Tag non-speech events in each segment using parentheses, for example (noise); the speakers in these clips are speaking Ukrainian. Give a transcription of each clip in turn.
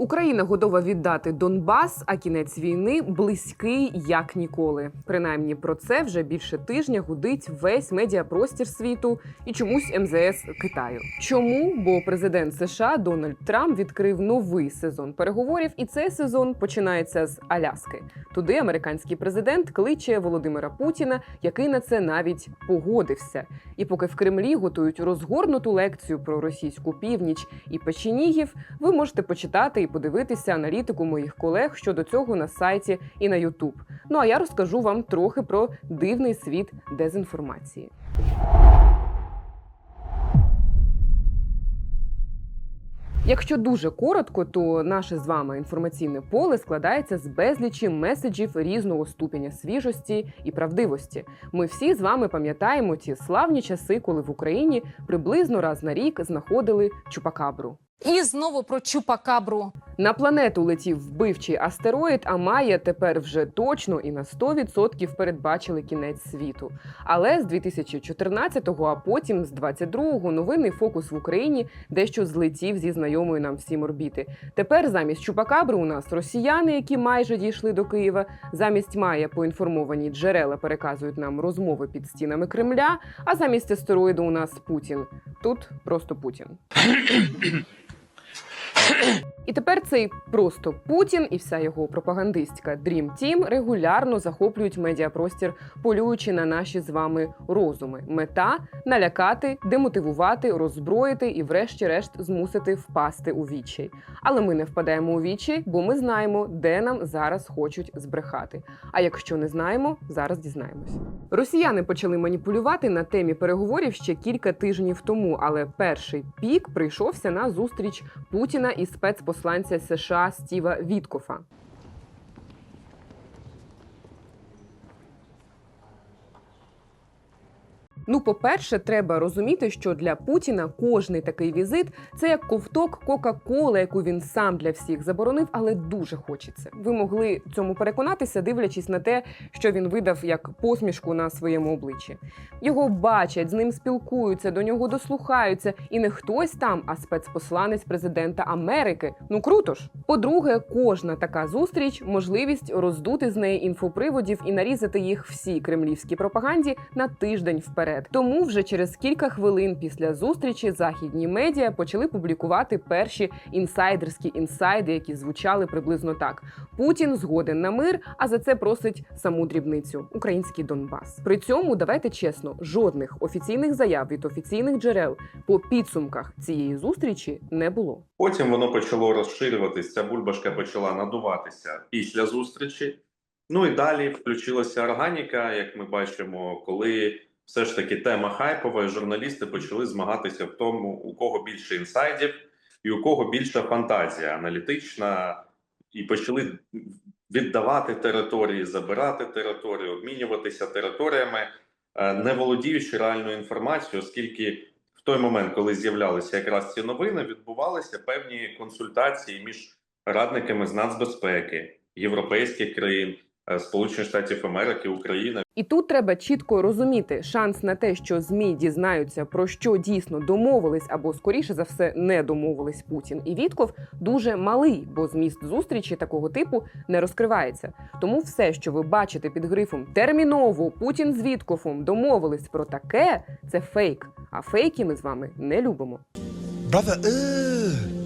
Україна готова віддати Донбас, а кінець війни близький як ніколи. Принаймні про це вже більше тижня гудить весь медіапростір світу і чомусь МЗС Китаю. Чому? Бо президент США Дональд Трамп відкрив новий сезон переговорів, і цей сезон починається з Аляски. Туди американський президент кличе Володимира Путіна, який на це навіть погодився. І поки в Кремлі готують розгорнуту лекцію про російську північ і печенігів, ви можете почитати подивитися аналітику моїх колег щодо цього на сайті і на Ютуб. Ну а я розкажу вам трохи про дивний світ дезінформації. Якщо дуже коротко, то наше з вами інформаційне поле складається з безлічі меседжів різного ступеня свіжості і правдивості. Ми всі з вами пам'ятаємо ті славні часи, коли в Україні приблизно раз на рік знаходили чупакабру. І знову про чупакабру. На планету летів вбивчий астероїд, а Майя тепер вже точно і на 100% передбачили кінець світу. Але з 2014-го, а потім з 22-го новинний фокус в Україні дещо злетів зі знайомої нам всім орбіти. Тепер замість чупакабри у нас росіяни, які майже дійшли до Києва. Замість Майя поінформовані джерела переказують нам розмови під стінами Кремля. А замість астероїду у нас Путін. Тут просто Путін. (coughs) І тепер цей просто Путін і вся його пропагандистська Dream Team регулярно захоплюють медіапростір, полюючи на наші з вами розуми. Мета налякати, демотивувати, роззброїти і, врешті-решт, змусити впасти у відчай. Але ми не впадаємо у відчай, бо ми знаємо, де нам зараз хочуть збрехати. А якщо не знаємо, зараз дізнаємось. Росіяни почали маніпулювати на темі переговорів ще кілька тижнів тому, але перший пік прийшовся на зустріч Путіна і спецпосланця США Стіва Віткофа. Ну, по-перше, треба розуміти, що для Путіна кожний такий візит це як ковток Кока-Коли, яку він сам для всіх заборонив, але дуже хочеться. Ви могли цьому переконатися, дивлячись на те, що він видав як посмішку на своєму обличчі. Його бачать, з ним спілкуються, до нього дослухаються, і не хтось там, а спецпосланець президента Америки. Ну круто ж. По-друге, кожна така зустріч можливість роздути з неї інфоприводів і нарізати їх всій кремлівській пропаганді на тиждень вперед. Тому вже через кілька хвилин після зустрічі західні медіа почали публікувати перші інсайдерські інсайди, які звучали приблизно так: Путін згоден на мир, а за це просить саму дрібницю український Донбас. При цьому давайте чесно, жодних офіційних заяв від офіційних джерел по підсумках цієї зустрічі не було. Потім воно почало розширюватися, бульбашка почала надуватися після зустрічі. Ну і далі включилася органіка, як ми бачимо, коли все ж таки тема хайпова, і журналісти почали змагатися в тому, у кого більше інсайдів і у кого більша фантазія аналітична, і почали віддавати території, забирати території, обмінюватися територіями, е, не володіючи реальною інформацією, оскільки в той момент, коли з'являлися якраз ці новини, відбувалися певні консультації між радниками з нацбезпеки європейських країн, Сполучених Штатів Америки, Україна. І тут треба чітко розуміти, шанс на те, що змі дізнаються про що дійсно домовились, або скоріше за все не домовились Путін і Вітков, дуже малий, бо зміст зустрічі такого типу не розкривається. Тому все, що ви бачите під грифом терміново Путін з Віткофом домовились про таке, це фейк. А фейки ми з вами не любимо. Brother, ugh.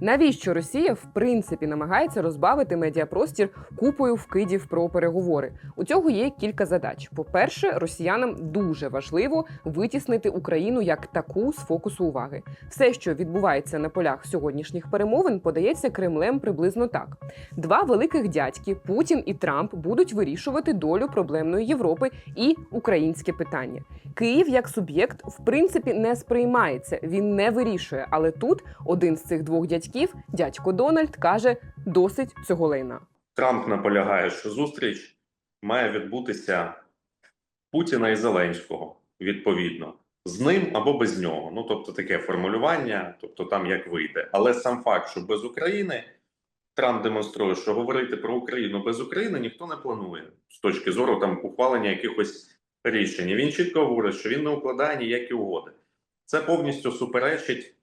Навіщо Росія в принципі намагається розбавити медіапростір купою вкидів про переговори? У цього є кілька задач. По-перше, росіянам дуже важливо витіснити Україну як таку з фокусу уваги. Все, що відбувається на полях сьогоднішніх перемовин, подається Кремлем приблизно так: два великих дядьки Путін і Трамп будуть вирішувати долю проблемної Європи і українське питання. Київ як суб'єкт в принципі не сприймається, він не вирішує. Але тут один з цих двох дядьків, дядько Дональд, каже: досить цього лайна. Трамп наполягає, що зустріч має відбутися Путіна і Зеленського відповідно з ним або без нього. Ну тобто таке формулювання, тобто там як вийде. Але сам факт, що без України Трамп демонструє, що говорити про Україну без України ніхто не планує з точки зору там ухвалення якихось рішень. Він чітко говорить, що він не укладає ніякі угоди. Це повністю суперечить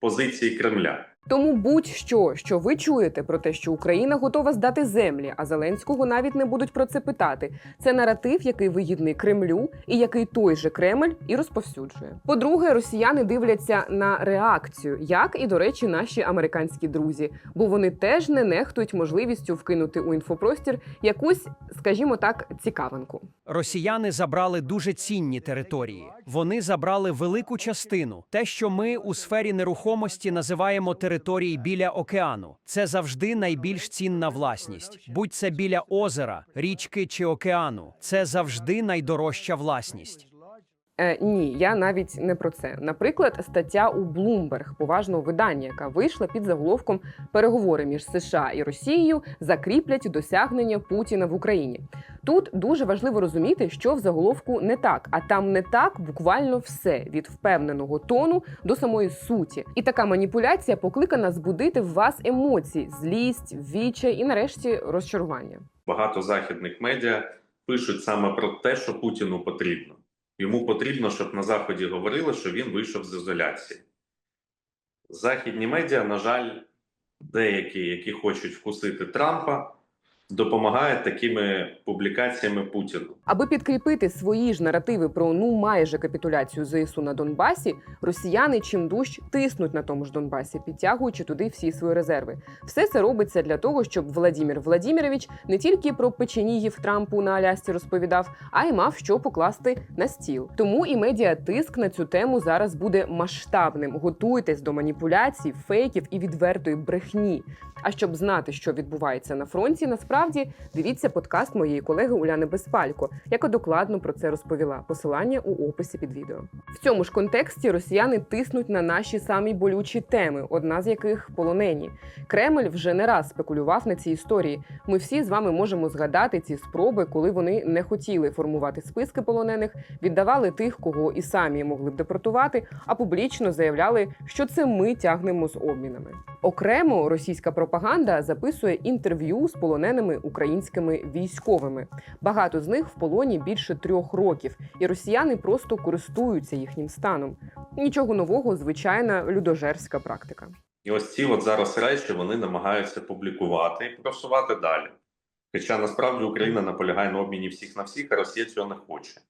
позиції Кремля. Тому будь-що, що ви чуєте про те, що Україна готова здати землі, а Зеленського навіть не будуть про це питати. Це наратив, який вигідний Кремлю, і який той же Кремль і розповсюджує. По-друге, росіяни дивляться на реакцію, як і до речі, наші американські друзі, бо вони теж не нехтують можливістю вкинути у інфопростір якусь, скажімо так, цікавинку. Росіяни забрали дуже цінні території. Вони забрали велику частину. Те, що ми у сфері нерухомості називаємо території біля океану. Це завжди найбільш цінна власність. Будь це біля озера, річки чи океану. Це завжди найдорожча власність. Е, ні, я навіть не про це. Наприклад, стаття у Bloomberg, поважного видання, яка вийшла під заголовком Переговори між США і Росією закріплять досягнення Путіна в Україні. Тут дуже важливо розуміти, що в заголовку не так, а там не так буквально все від впевненого тону до самої суті. І така маніпуляція покликана збудити в вас емоції, злість, відчай і нарешті розчарування. Багато західних медіа пишуть саме про те, що Путіну потрібно. Йому потрібно, щоб на Заході говорили, що він вийшов з ізоляції. Західні медіа, на жаль, деякі, які хочуть вкусити Трампа, допомагають такими публікаціями Путіну. Аби підкріпити свої ж наративи про ну майже капітуляцію ЗСУ на Донбасі, росіяни чим дужч тиснуть на тому ж Донбасі, підтягуючи туди всі свої резерви. Все це робиться для того, щоб Владімір Владімірович не тільки про печенігів Трампу на Алясці розповідав, а й мав що покласти на стіл. Тому і медіатиск на цю тему зараз буде масштабним. Готуйтесь до маніпуляцій, фейків і відвертої брехні. А щоб знати, що відбувається на фронті, насправді дивіться подкаст моєї колеги Уляни Безпалько, яка докладно про це розповіла. Посилання у описі під відео. В цьому ж контексті росіяни тиснуть на наші самі болючі теми, одна з яких полонені. Кремль вже не раз спекулював на цій історії. Ми всі з вами можемо згадати ці спроби, коли вони не хотіли формувати списки полонених, віддавали тих, кого і самі могли б депортувати, а публічно заявляли, що це ми тягнемо з обмінами. Окремо російська пропаганда записує інтерв'ю з полоненими українськими військовими. Багато з них в полоні більше трьох років, і росіяни просто користуються їхнім станом. Нічого нового, звичайна людожерська практика. І ось ці от зараз речі вони намагаються публікувати і просувати далі. Хоча насправді Україна наполягає на обміні всіх на всіх, а Росія цього не хоче.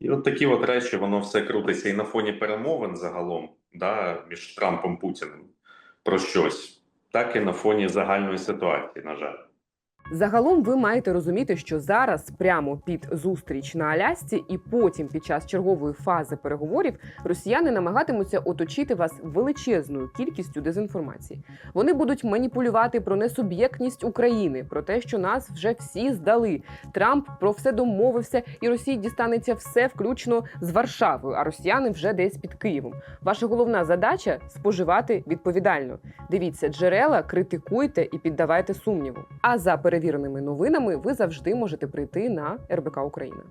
І от такі от речі, воно все крутиться і на фоні перемовин загалом да, між Трампом і Путіним про щось, так і на фоні загальної ситуації, на жаль. Загалом ви маєте розуміти, що зараз, прямо під зустріч на Алясці, і потім під час чергової фази переговорів, росіяни намагатимуться оточити вас величезною кількістю дезінформації. Вони будуть маніпулювати про несуб'єктність України, про те, що нас вже всі здали. Трамп про все домовився, і Росії дістанеться все, включно з Варшавою. А росіяни вже десь під Києвом. Ваша головна задача споживати відповідально. Дивіться джерела, критикуйте і піддавайте сумніву. А за перевіреними новинами ви завжди можете прийти на РБК Україна.